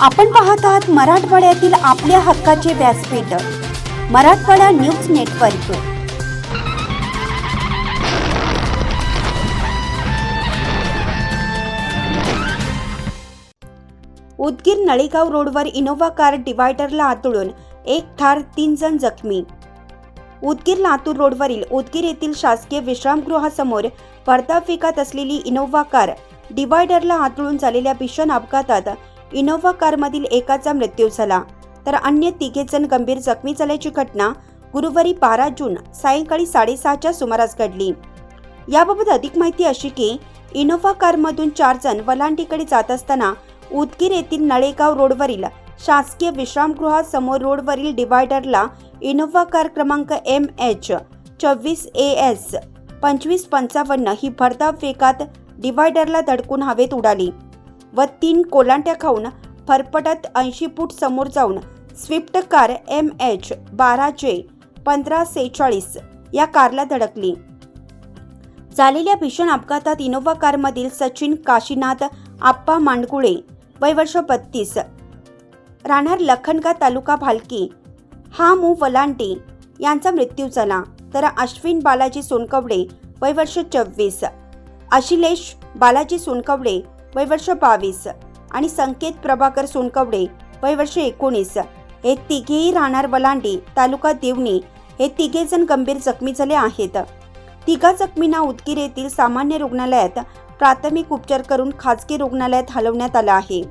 आपण पाहत आहात मराठवाड्यातील आपल्या हक्काचे व्यासपीठ मराठवाडा न्यूज नेटवर्क. उदगीर नळेगाव रोडवर इनोव्हा कार डिवायडरला आतळून एक ठार तीन जण जखमी. उदगीर लातूर रोडवरील उदगीर येथील शासकीय विश्रामगृहासमोर पडदा विकत असलेली इनोव्हा कार डिवायडरला आतळून झालेल्या भीषण अपघातात इनोव्हा कारमधील एकाचा मृत्यू झाला. तर अन्य तिघे जण गंभीर जखमी झाल्याची घटना गुरुवारी बारा जून सायंकाळी साडेसहाच्या सुमारास घडली. याबाबत अधिक माहिती अशी की इनोव्हा कारमधून चार जण वलांडीकडे जात असताना उदगीर येथील नळेगाव रोडवरील शासकीय विश्रामगृहासमोर रोडवरील डिवायडरला इनोव्हा कार क्रमांक एम एच चोवीस ए एस पंचवीस पंचावन्न ही भरधाव वेगात डिवायडरला धडकून हवेत उडाली. व तीन कोलांट्या खाऊन फरफटत ऐंशी फूट समोर जाऊन स्विफ्ट कार एम एच बारा जे पंधरा सेहेचाळीस या कारला धडकली. झालेल्या भीषण अपघातात इनोव्हा कारमधील सचिन काशीनाथ आप्पा मांडगुळे वय वर्ष बत्तीस. राहणार लखनगा तालुका भालकी. हा मू वलांटे यांचा मृत्यू झाला तर अश्विन बालाजी सोनकवडे वय वर्ष चोवीस. अशिलेश बालाजी सोनकवडे वय वर्ष बावीस. आणि संकेत प्रभाकर सोनकवडे वय वर्ष एकोणीस. हे तिघेही राहणार वलांडी तालुका देवणी. हे तिघे जण गंभीर जखमी झाले आहेत. तिघा जखमींना उदगीर येथील सामान्य रुग्णालयात प्राथमिक उपचार करून खाजगी रुग्णालयात हलवण्यात आलं आहे.